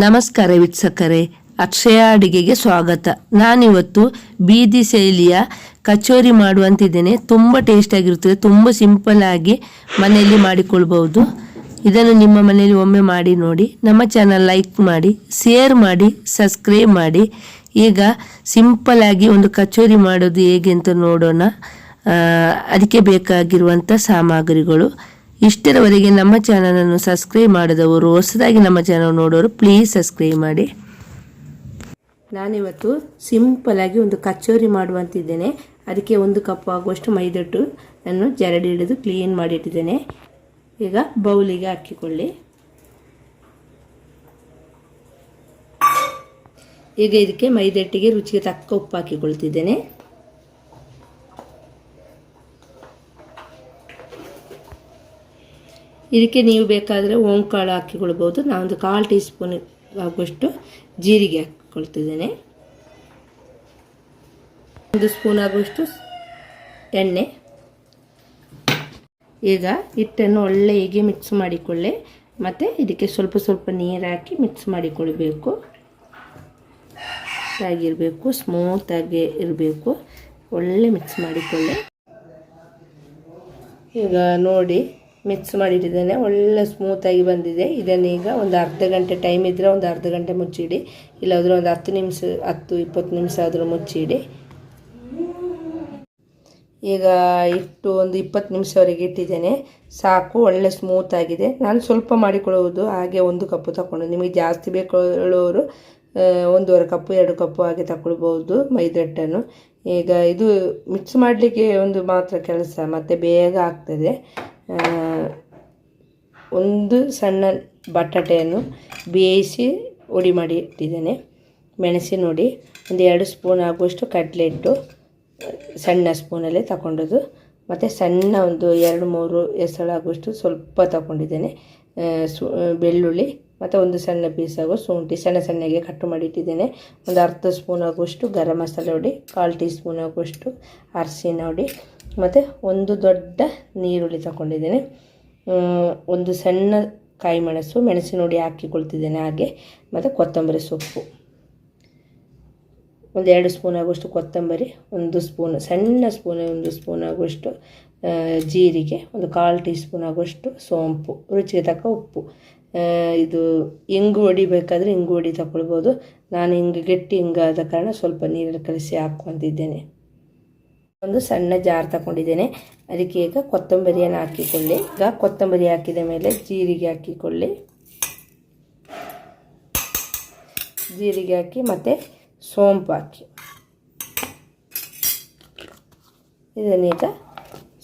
ನಮಸ್ಕಾರ ವೀಕ್ಷಕರೇ, ಅಕ್ಷಯ ಅಡಿಗೆಗೆ ಸ್ವಾಗತ. ನಾನಿವತ್ತು ಬೀದಿ ಶೈಲಿಯ ಕಚೋರಿ ಮಾಡುವಂತಿದ್ದೇನೆ. ತುಂಬ ಟೇಸ್ಟಾಗಿರುತ್ತದೆ ತುಂಬ ಸಿಂಪಲ್ ಆಗಿ ಮನೆಯಲ್ಲಿ ಮಾಡಿಕೊಳ್ಬಹುದು. ಇದನ್ನು ನಿಮ್ಮ ಮನೆಯಲ್ಲಿ ಒಮ್ಮೆ ಮಾಡಿ ನೋಡಿ, ನಮ್ಮ ಚಾನಲ್ ಲೈಕ್ ಮಾಡಿ ಶೇರ್ ಮಾಡಿ ಸಬ್ಸ್ಕ್ರೈಬ್ ಮಾಡಿ. ಈಗ ಸಿಂಪಲ್ ಆಗಿ ಒಂದು ಕಚೋರಿ ಮಾಡೋದು ಹೇಗೆ ಅಂತ ನೋಡೋಣ. ಅದಕ್ಕೆ ಬೇಕಾಗಿರುವಂಥ ಸಾಮಗ್ರಿಗಳು. ಇಷ್ಟರವರೆಗೆ ನಮ್ಮ ಚಾನಲನ್ನು ಸಬ್ಸ್ಕ್ರೈಬ್ ಮಾಡಿದವರು ಹೊಸದಾಗಿ ನಮ್ಮ ಚಾನಲ್ ನೋಡೋರು ಪ್ಲೀಸ್ ಸಬ್ಸ್ಕ್ರೈಬ್ ಮಾಡಿ. ನಾನಿವತ್ತು ಸಿಂಪಲ್ ಆಗಿ ಒಂದು ಕಚೋರಿ ಮಾಡುವಂತಿದ್ದೇನೆ. ಅದಕ್ಕೆ ಒಂದು ಕಪ್ ಆಗುವಷ್ಟು ಮೈದಟ್ಟು ನಾನು ಜರಡಿ ಹಿಡಿದು ಕ್ಲೀನ್ ಮಾಡಿಟ್ಟಿದ್ದೇನೆ. ಈಗ ಬೌಲಿಗೆ ಹಾಕಿಕೊಳ್ಳಿ. ಈಗ ಇದಕ್ಕೆ ಮೈದಟ್ಟಿಗೆ ರುಚಿಗೆ ತಕ್ಕ ಉಪ್ಪು ಹಾಕಿಕೊಳ್ತಿದ್ದೇನೆ. ಇದಕ್ಕೆ ನೀವು ಬೇಕಾದರೆ ಓಂಕಾಳು ಹಾಕಿಕೊಳ್ಬೋದು ನಾನೊಂದು ಕಾಲು ಟೀ ಸ್ಪೂನ್ ಆಗುವಷ್ಟು ಜೀರಿಗೆ ಹಾಕ್ಕೊಳ್ತಿದ್ದೇನೆ ಒಂದು ಸ್ಪೂನ್ ಆಗುವಷ್ಟು ಎಣ್ಣೆ. ಈಗ ಹಿಟ್ಟನ್ನು ಒಳ್ಳೆ ಹೀಗೆ ಮಿಕ್ಸ್ ಮಾಡಿಕೊಳ್ಳಿ. ಮತ್ತು ಇದಕ್ಕೆ ಸ್ವಲ್ಪ ಸ್ವಲ್ಪ ನೀರು ಹಾಕಿ ಮಿಕ್ಸ್ ಮಾಡಿಕೊಳ್ಬೇಕು. ಆಗಿರಬೇಕು ಸ್ಮೂತಾಗಿ ಇರಬೇಕು. ಒಳ್ಳೆ ಮಿಕ್ಸ್ ಮಾಡಿಕೊಳ್ಳಿ. ಈಗ ನೋಡಿ. ಮಿಕ್ಸ್ ಮಾಡಿಟ್ಟಿದ್ದೇನೆ. ಒಳ್ಳೆ ಸ್ಮೂತಾಗಿ ಬಂದಿದೆ. ಇದನ್ನೀಗ ಒಂದು ಅರ್ಧ ಗಂಟೆ ಟೈಮ್ ಇದ್ದರೆ ಒಂದು ಅರ್ಧ ಗಂಟೆ ಮುಚ್ಚಿಡಿ. ಇಲ್ಲಾದರೂ ಒಂದು ಹತ್ತು ನಿಮಿಷ, ಹತ್ತು ಇಪ್ಪತ್ತು ನಿಮಿಷ ಆದರೂ ಮುಚ್ಚಿಡಿ. ಈಗ ಇಟ್ಟು ಒಂದು ಇಪ್ಪತ್ತು ನಿಮಿಷವರೆಗೆ ಇಟ್ಟಿದ್ದೇನೆ. ಸಾಕು, ಒಳ್ಳೆ ಸ್ಮೂತ್ ಆಗಿದೆ. ನಾನು ಸ್ವಲ್ಪ ಮಾಡಿಕೊಳ್ಳುವುದು ಹಾಗೆ ಒಂದು ಕಪ್ಪು ತಗೊಂಡು ನಿಮಗೆ ಜಾಸ್ತಿ ಬೇಕೊಳ್ಳೋರು ಒಂದೂವರೆ ಕಪ್ಪು, ಎರಡು ಕಪ್ಪು ಹಾಗೆ ತಗೊಳ್ಬೋದು ಮೈದಟ್ಟನ್ನು. ಈಗ ಇದು ಮಿಕ್ಸ್ ಮಾಡಲಿಕ್ಕೆ ಒಂದು ಮಾತ್ರ ಕೆಲಸ. ಮತ್ತು ಬೇಗ ಆಗ್ತದೆ. ಒಂದು ಸಣ್ಣ ಬಟಾಟೆಯನ್ನು ಬೇಯಿಸಿ ಹುಡಿ ಮಾಡಿ ಇಟ್ಟಿದ್ದೇನೆ. ಮೆಣಸಿನ ಹುಡಿ ಒಂದು ಎರಡು ಸ್ಪೂನ್ ಆಗುವಷ್ಟು ಕಡಲೆ ಇಟ್ಟು ಸಣ್ಣ ಸ್ಪೂನಲ್ಲೇ ತಗೊಂಡದ್ದು. ಮತ್ತು ಸಣ್ಣ ಒಂದು ಎರಡು ಮೂರು ಎಸಳಾಗುವಷ್ಟು ಸ್ವಲ್ಪ ತಗೊಂಡಿದ್ದೇನೆ. ಸು, ಬೆಳ್ಳುಳ್ಳಿ, ಮತ್ತು ಒಂದು ಸಣ್ಣ ಪೀಸ್ ಶುಂಠಿ, ಸಣ್ಣ ಸಣ್ಣಗೆ ಕಟ್ಟು ಮಾಡಿ ಇಟ್ಟಿದ್ದೇನೆ. ಒಂದು ಅರ್ಧ ಸ್ಪೂನ್ ಆಗುವಷ್ಟು ಗರಂ ಮಸಾಲೆ ಹುಡಿ, ಕಾಲು ಟೀ ಸ್ಪೂನ್ ಆಗುವಷ್ಟು ಅರಿಶಿನ ಹುಡಿ ಮತ್ತು ಒಂದು ದೊಡ್ಡ ನೀರುಳ್ಳಿ ತಗೊಂಡಿದ್ದೇನೆ. ಒಂದು ಸಣ್ಣ ಕಾಯಿ ಮೆಣಸು, ಮೆಣಸಿನ ಹುಡಿ ಹಾಕಿಕೊಳ್ತಿದ್ದೇನೆ ಹಾಗೆ, ಮತ್ತು ಕೊತ್ತಂಬರಿ ಸೊಪ್ಪು. ಒಂದು ಎರಡು ಸ್ಪೂನ್ ಆಗುವಷ್ಟು ಕೊತ್ತಂಬರಿ, ಒಂದು ಸ್ಪೂನ್, ಸಣ್ಣ ಸ್ಪೂನ್, ಒಂದು ಸ್ಪೂನ್ ಆಗುವಷ್ಟು ಜೀರಿಗೆ, ಒಂದು ಕಾಲು ಟೀ ಸ್ಪೂನ್ ಆಗುವಷ್ಟು ಸೋಂಪು, ರುಚಿಗೆ ತಕ್ಕ ಉಪ್ಪು. ಇದು ಇಂಗು ಹೊಡಿಬೇಕಾದ್ರೆ ಇಂಗು ಹೊಡಿ ತಗೊಳ್ಬೋದು. ನಾನು ಹಿಂಗೆ ಗಟ್ಟಿ ಹಿಂಗಾದ ಕಾರಣ ಸ್ವಲ್ಪ ನೀರಲ್ಲಿ ಕಲಸಿ ಹಾಕ್ಕೊಂತಿದ್ದೇನೆ ಒಂದು ಸಣ್ಣ ಜಾರ್ ತಗೊಂಡಿದ್ದೇನೆ. ಅದಕ್ಕೆ ಈಗ ಕೊತ್ತಂಬರಿಯನ್ನು ಹಾಕಿಕೊಳ್ಳಿ. ಈಗ ಕೊತ್ತಂಬರಿ ಹಾಕಿದ ಮೇಲೆ ಜೀರಿಗೆ ಹಾಕಿಕೊಳ್ಳಿ. ಜೀರಿಗೆ ಹಾಕಿ ಮತ್ತು ಸೋಂಪು ಹಾಕಿ. ಇದನ್ನೀಗ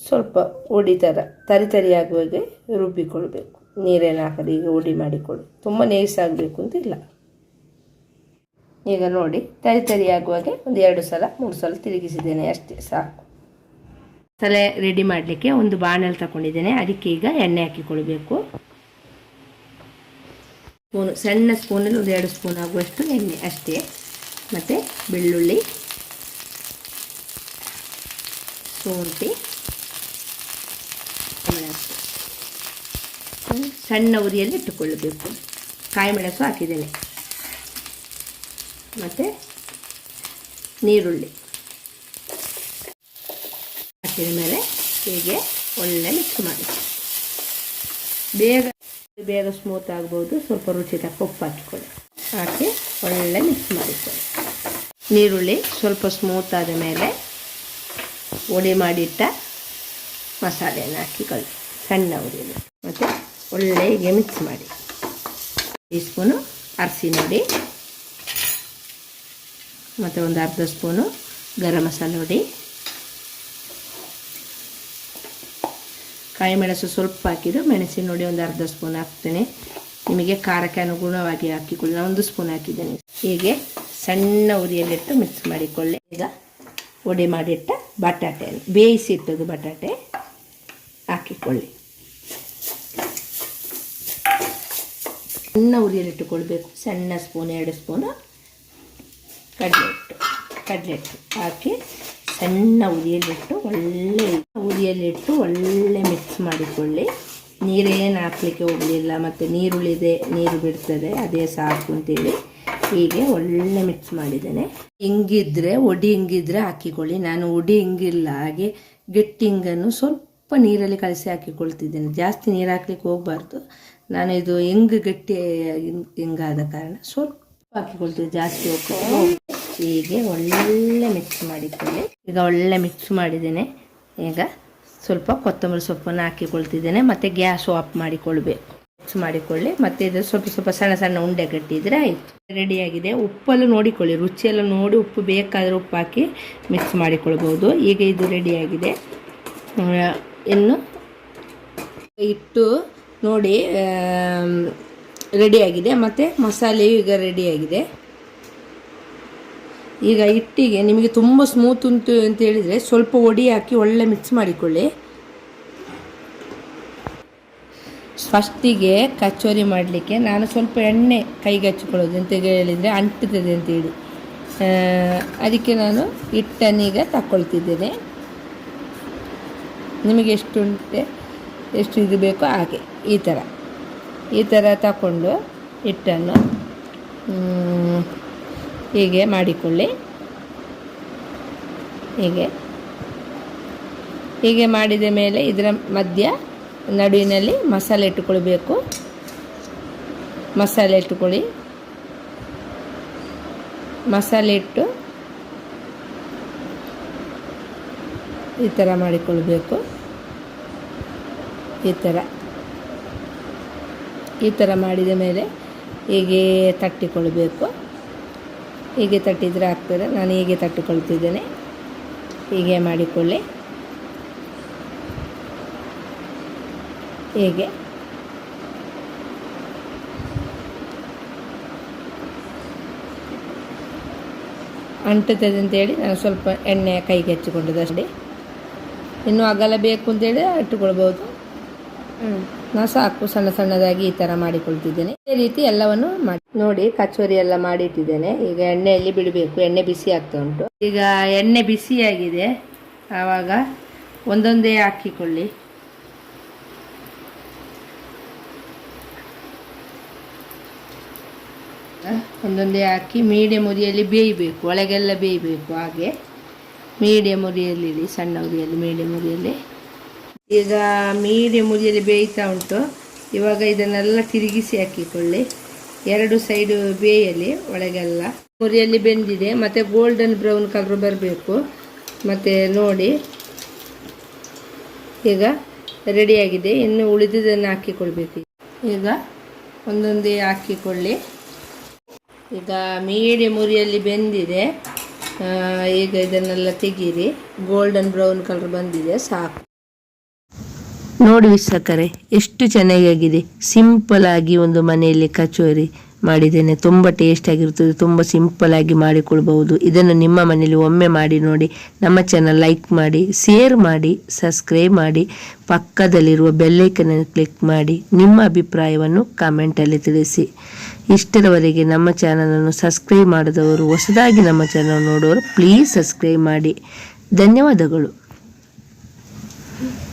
ಸ್ವಲ್ಪ ಉಡಿ ಥರ ತರಿ ತರಿ ಆಗುವಾಗೆ ರುಬ್ಬಿಕೊಳ್ಬೇಕು. ನೀರೇನು ಹಾಕದೆ ಈಗ ಉಡಿ ಮಾಡಿಕೊಳ್ಳಿ. ತುಂಬ ನೇಯ್ಸಾಗಬೇಕು ಅಂತ ಇಲ್ಲ. ಈಗ ನೋಡಿ, ತರಿ ತರಿ ಆಗುವಾಗೆ ಒಂದು ಎರಡು ಸಲ, ಮೂರು ಸಲ ತಿರುಗಿಸಿದ್ದೇನೆ, ಅಷ್ಟೇ ಸಾಕು. ತಲೆ ರೆಡಿ ಮಾಡಲಿಕ್ಕೆ ಒಂದು ಬಾಣಲ್ ತಗೊಂಡಿದ್ದೇನೆ ಅದಕ್ಕೆ ಈಗ ಎಣ್ಣೆ ಹಾಕಿಕೊಳ್ಬೇಕು. ಸ್ಪೂನು, ಸಣ್ಣ ಸ್ಪೂನಲ್ಲಿ ಒಂದು ಎರಡು ಸ್ಪೂನ್ ಆಗುವಷ್ಟು ಎಣ್ಣೆ, ಅಷ್ಟೇ. ಮತ್ತು ಬೆಳ್ಳುಳ್ಳಿ ಶುಂಠಿ ಮೆಣಸು ಸಣ್ಣ ಉರಿಯಲ್ಲಿ ಇಟ್ಟುಕೊಳ್ಳಬೇಕು. ಕಾಯಿ ಮೆಣಸು ಹಾಕಿದ್ದೇನೆ. ಮತ್ತು ನೀರುಳ್ಳಿ. ಹಾಕಿದ ಮೇಲೆ ಹೀಗೆ ಒಳ್ಳೆ ಮಿಕ್ಸ್ ಮಾಡಿ. ಬೇಗ ಬೇಗ ಸ್ಮೂತ್ ಆಗ್ಬೋದು, ಸ್ವಲ್ಪ ರುಚಿ ತಕ್ಕ ಹಾಕಿಕೊಳ್ಳಿ. ಹಾಕಿ ಒಳ್ಳೆ ಮಿಕ್ಸ್ ಮಾಡಿಕೊಳ್ಳಿ. ನೀರುಳ್ಳಿ ಸ್ವಲ್ಪ ಸ್ಮೂತ್ ಆದ ಮೇಲೆ ಹುಡಿ ಮಾಡಿಟ್ಟ ಮಸಾಲೆಯನ್ನು ಹಾಕಿಕೊಳ್ಳಿ. ಸಣ್ಣ ಉರಿಯಲ್ಲಿ ಮತ್ತು ಒಳ್ಳೆ ಹೀಗೆ ಮಿಕ್ಸ್ ಮಾಡಿ. ಟೀ ಸ್ಪೂನು ಅರಸಿ ಹುಡಿ ಮತ್ತು ಒಂದು ಅರ್ಧ ಸ್ಪೂನು ಗರಂ ಮಸಾಲೆ ಹುಡಿ. ಕಾಯಿ ಮೆಣಸು ಸ್ವಲ್ಪ ಹಾಕಿದ್ದು ಮೆಣಸಿನ ನೋಡಿ ಒಂದು ಅರ್ಧ ಸ್ಪೂನ್ ಹಾಕ್ತೇನೆ. ನಿಮಗೆ ಖಾರಕ್ಕೆ ಅನುಗುಣವಾಗಿ ಹಾಕಿಕೊಳ್ಳಿ. ನಾನು ಒಂದು ಸ್ಪೂನ್ ಹಾಕಿದ್ದೇನೆ. ಹೀಗೆ ಸಣ್ಣ ಉರಿಯಲ್ಲಿಟ್ಟು ಮಿಕ್ಸ್ ಮಾಡಿಕೊಳ್ಳಿ. ಈಗ ಒಡೆ ಮಾಡಿಟ್ಟ ಬಟಾಟೆಯನ್ನು ಬೇಯಿಸಿಟ್ಟದ್ದು ಬಟಾಟೆ ಹಾಕಿಕೊಳ್ಳಿ. ಸಣ್ಣ ಉರಿಯಲ್ಲಿಟ್ಟುಕೊಳ್ಬೇಕು. ಸಣ್ಣ ಸ್ಪೂನ್, ಎರಡು ಸ್ಪೂನು. ಕಡಲೆ ಹಿಟ್ಟು ಕಡಲೆ ಹಿಟ್ಟು ಹಾಕಿ ಸಣ್ಣ ಉರಿಯಲ್ಲಿಟ್ಟು ಒಳ್ಳೆ ಉರಿಯಲ್ಲಿಟ್ಟು ಒಳ್ಳೆ ಮಿಕ್ಸ್ ಮಾಡಿಕೊಳ್ಳಿ. ನೀರೇನು ಹಾಕ್ಲಿಕ್ಕೆ ಹೋಗಲಿಲ್ಲ ಮತ್ತು ನೀರುಳಿದೆ, ನೀರು ಬಿಡ್ತದೆ, ಅದೇ ಸಾಕು ಅಂತೇಳಿ ಹೀಗೆ ಒಳ್ಳೆ ಮಿಕ್ಸ್ ಮಾಡಿದ್ದೇನೆ. ಹಿಂಗಿದ್ರೆ ಒಡಿ ಹಿಂಗಿದ್ರೆ ಹಾಕಿಕೊಳ್ಳಿ. ನಾನು ಒಡಿ ಹಿಂಗಿಲ್ಲ, ಹಾಗೆ ಗಟ್ಟಿ ಹಿಂಗನ್ನು ಸ್ವಲ್ಪ ನೀರಲ್ಲಿ ಕಲಸಿ ಹಾಕಿಕೊಳ್ತಿದ್ದೇನೆ. ಜಾಸ್ತಿ ನೀರು ಹಾಕ್ಲಿಕ್ಕೆ ಹೋಗಬಾರ್ದು. ನಾನು ಇದು ಹೆಂಗ್ ಗಟ್ಟಿ, ಹಿಂಗ್- ಹಿಂಗಾದ ಕಾರಣ ಸ್ವಲ್ಪ ಹಾಕಿಕೊಳ್ತೀವಿ ಜಾಸ್ತಿ ಹೋಗ್ಕೊಂಡು ಹೀಗೆ ಒಳ್ಳೆ ಮಿಕ್ಸ್ ಮಾಡಿದ್ದೇನೆ ಈಗ ಒಳ್ಳೆ ಮಿಕ್ಸ್ ಮಾಡಿದ್ದೇನೆ. ಈಗ ಸ್ವಲ್ಪ ಕೊತ್ತಂಬರಿ ಸೊಪ್ಪನ್ನು ಹಾಕಿಕೊಳ್ತಿದ್ದೇನೆ ಮತ್ತು ಗ್ಯಾಸ್ ಆಫ್ ಮಾಡಿಕೊಳ್ಬೇಕು. ಮಿಕ್ಸ್ ಮಾಡಿಕೊಳ್ಳಿ. ಮತ್ತು ಇದು ಸ್ವಲ್ಪ ಸ್ವಲ್ಪ ಸಣ್ಣ ಸಣ್ಣ ಉಂಡೆ ಕಟ್ಟಿದರೆ ಆಯಿತು. ರೆಡಿಯಾಗಿದೆ ಉಪ್ಪೆಲ್ಲ ನೋಡಿಕೊಳ್ಳಿ. ರುಚಿಯೆಲ್ಲ ನೋಡಿ ಉಪ್ಪು ಬೇಕಾದರೆ ಉಪ್ಪು ಹಾಕಿ ಮಿಕ್ಸ್ ಮಾಡಿಕೊಳ್ಬೋದು. ಈಗ ಇದು ರೆಡಿಯಾಗಿದೆ ಇನ್ನು ಇಟ್ಟು ನೋಡಿ ರೆಡಿಯಾಗಿದೆ. ಮತ್ತು ಮಸಾಲೆಯು ಈಗ ರೆಡಿಯಾಗಿದೆ. ಈಗ ಹಿಟ್ಟಿಗೆ ನಿಮಗೆ ತುಂಬ ಸ್ಮೂತ್ ಉಂಟು ಅಂತ ಹೇಳಿದರೆ ಸ್ವಲ್ಪ ಒಡಿ ಹಾಕಿ ಒಳ್ಳೆ ಮಿಕ್ಸ್ ಮಾಡಿಕೊಳ್ಳಿ. ಫಸ್ಟಿಗೆ ಕಚೋರಿ ಮಾಡಲಿಕ್ಕೆ ನಾನು ಸ್ವಲ್ಪ ಎಣ್ಣೆ ಕೈಗೆ ಹಚ್ಚಿಕೊಳ್ಳೋದು ಅಂತ ಹೇಳಿದರೆ ಅಂಟುತ್ತದೆ ಅಂತೇಳಿ ಅದಕ್ಕೆ ನಾನು ಹಿಟ್ಟನ್ನೀಗ ತಗೊಳ್ತಿದ್ದೇನೆ ನಿಮಗೆ ಎಷ್ಟು ಉಂಟೆ, ಎಷ್ಟು ಇದು ಬೇಕೋ ಹಾಗೆ ಈ ಥರ. ಈ ಥರ ತಗೊಂಡು ಹಿಟ್ಟನ್ನು ಹೀಗೆ ಮಾಡಿಕೊಳ್ಳಿ. ಹೀಗೆ. ಹೀಗೆ ಮಾಡಿದ ಮೇಲೆ ಇದರ ಮಧ್ಯ ನಡುವಿನಲ್ಲಿ ಮಸಾಲೆ ಇಟ್ಟುಕೊಳ್ಬೇಕು. ಮಸಾಲೆ ಇಟ್ಟುಕೊಳ್ಳಿ. ಮಸಾಲೆ ಇಟ್ಟು ಈ ಥರ ಮಾಡಿಕೊಳ್ಬೇಕು. ಈ ಥರ. ಈ ಥರ ಮಾಡಿದ ಮೇಲೆ ಹೀಗೆ ತಟ್ಟಿಕೊಳ್ಬೇಕು. ಹೀಗೆ ತಟ್ಟಿದರೆ ಆಗ್ತದೆ. ನಾನು ಹೀಗೆ ತಟ್ಟಿಕೊಳ್ತಿದ್ದೇನೆ. ಹೀಗೆ ಮಾಡಿಕೊಳ್ಳಿ. ಹೀಗೆ. ಅಂಟುತ್ತದೆ ಅಂತೇಳಿ ನಾನು ಸ್ವಲ್ಪ ಎಣ್ಣೆ ಕೈಗೆ ಹಚ್ಚಿಕೊಂಡಿದ್ದೆ ಅಷ್ಟೇ. ಇನ್ನು ಅಗಲ ಬೇಕು ಅಂತೇಳಿ ಇಟ್ಟುಕೊಳ್ಬೋದು ನಾನು ಸಾಕು ಸಣ್ಣ ಸಣ್ಣದಾಗಿ ಈ ಥರ ಮಾಡಿಕೊಳ್ತಿದ್ದೇನೆ. ಇದೇ ರೀತಿ ಎಲ್ಲವನ್ನು ಮಾಡಿ ನೋಡಿ, ಕಚೋರಿ ಎಲ್ಲ ಮಾಡಿಟ್ಟಿದ್ದೇನೆ. ಈಗ ಎಣ್ಣೆಯಲ್ಲಿ ಬಿಡಬೇಕು. ಎಣ್ಣೆ ಬಿಸಿ ಆಗ್ತಾ ಉಂಟು. ಈಗ ಎಣ್ಣೆ ಬಿಸಿಯಾಗಿದೆ ಆವಾಗ ಒಂದೊಂದೇ ಹಾಕಿಕೊಳ್ಳಿ. ಒಂದೊಂದೇ ಹಾಕಿ ಮೀಡಿಯಂ ಉರಿಯಲ್ಲಿ ಬೇಯಬೇಕು. ಒಳಗೆಲ್ಲ ಬೇಯಬೇಕು. ಹಾಗೆ ಮೀಡಿಯಂ ಉರಿಯಲ್ಲಿ ಇಡಿ ಸಣ್ಣ ಉರಿಯಲ್ಲಿ, ಮೀಡಿಯಂ ಉರಿಯಲ್ಲಿ. ಈಗ ಮೀಡಿಯ ಮುರಿಯಲ್ಲಿ ಬೇಯ್ತಾ ಉಂಟು. ಇವಾಗ ಇದನ್ನೆಲ್ಲ ತಿರುಗಿಸಿ ಹಾಕಿಕೊಳ್ಳಿ. ಎರಡು ಸೈಡು ಬೇಯಲಿ ಒಳಗೆಲ್ಲ. ಮುರಿಯಲ್ಲಿ ಬೆಂದಿದೆ. ಮತ್ತು ಗೋಲ್ಡನ್ ಬ್ರೌನ್ ಕಲರ್ ಬರಬೇಕು. ಮತ್ತು ನೋಡಿ. ಈಗ ರೆಡಿಯಾಗಿದೆ ಇನ್ನು ಉಳಿದಿದ್ದನ್ನು ಹಾಕಿಕೊಳ್ಬೇಕು. ಈಗ ಒಂದೊಂದೇ ಹಾಕಿಕೊಳ್ಳಿ. ಈಗ ಮೀಡಿಯಮ್ ಮುರಿಯಲ್ಲಿ ಬೆಂದಿದೆ. ಈಗ ಇದನ್ನೆಲ್ಲ ತೆಗೀರಿ. ಗೋಲ್ಡನ್ ಬ್ರೌನ್ ಕಲರ್ ಬಂದಿದೆ. ಸಾಕು. ನೋಡಿ ವೀಕ್ಷಕರೇ, ಎಷ್ಟು ಚೆನ್ನಾಗಿದೆ ಸಿಂಪಲ್ ಆಗಿ ಒಂದು ಮನೆಯಲ್ಲಿ ಕಚೋರಿ ಮಾಡಿದ್ದೇನೆ. ತುಂಬ ಟೇಸ್ಟ್ ಆಗಿರ್ತದೆ, ತುಂಬ ಸಿಂಪಲ್ ಆಗಿ ಮಾಡಿಕೊಳ್ಬಹುದು. ಇದನ್ನು ನಿಮ್ಮ ಮನೆಯಲ್ಲಿ ಒಮ್ಮೆ ಮಾಡಿ ನೋಡಿ, ನಮ್ಮ ಚಾನಲ್ ಲೈಕ್ ಮಾಡಿ ಶೇರ್ ಮಾಡಿ ಸಬ್ಸ್ಕ್ರೈಬ್ ಮಾಡಿ, ಪಕ್ಕದಲ್ಲಿರುವ ಬೆಲ್ಲೈಕನನ್ನು ಕ್ಲಿಕ್ ಮಾಡಿ, ನಿಮ್ಮ ಅಭಿಪ್ರಾಯವನ್ನು ಕಾಮೆಂಟಲ್ಲಿ ತಿಳಿಸಿ. ಇಷ್ಟರವರೆಗೆ ನಮ್ಮ ಚಾನಲನ್ನು ಸಬ್ಸ್ಕ್ರೈಬ್ ಮಾಡಿದವರು, ಹೊಸದಾಗಿ ನಮ್ಮ ಚಾನಲ್ ನೋಡೋರು ಪ್ಲೀಸ್ ಸಬ್ಸ್ಕ್ರೈಬ್ ಮಾಡಿ. ಧನ್ಯವಾದಗಳು.